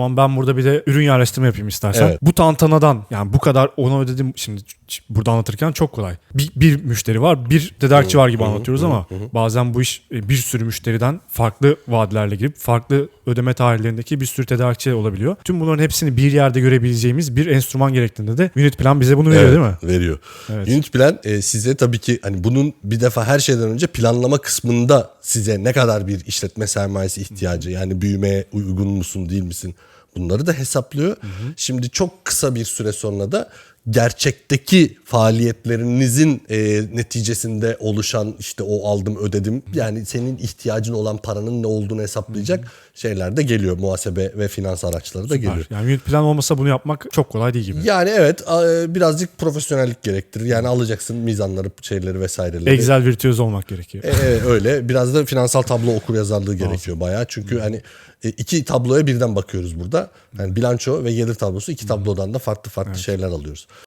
Ama ben burada bir de ürün yerleştirme yapayım istersen. Evet. Bu tantanadan yani bu kadar ona ödedim şimdi burada anlatırken çok kolay. Bir, bir müşteri var bir tedarikçi var gibi anlatıyoruz ama bazen bu iş e, bir sürü müşteriden farklı vadelerle girip farklı ödeme tarihlerindeki bir sürü tedarikçi olabiliyor. Tüm bunların hepsini bir yerde görebileceğimiz bir enstrüman gerektiğinde de Unit Plan bize bunu veriyor Evet, değil mi? Veriyor. Evet. Unit plan e, size tabii ki hani bunun bir defa her şeyden önce planlama kısmında size ne kadar bir işletme sermayesi ihtiyacı yani büyümeye uygun musun değil misin bunları da hesaplıyor. Şimdi çok kısa bir süre sonra da gerçekteki faaliyetlerinizin e, neticesinde oluşan işte o aldım ödedim yani senin ihtiyacın olan paranın ne olduğunu hesaplayacak şeyler de geliyor muhasebe ve finans araçları da geliyor. Yani Unit Plan olmasa bunu yapmak çok kolay değil gibi. Yani evet a- birazcık profesyonellik gerektirir. Yani alacaksın mizanları, şeyleri vesaireleri. Excel virtüöz olmak gerekiyor. E, e, öyle. Biraz da finansal tablo okur yazarlığı gerekiyor bayağı. Çünkü hani e, iki tabloya birden bakıyoruz burada. Yani bilanço ve gelir tablosu iki tablodan da farklı farklı şeyler alıyoruz.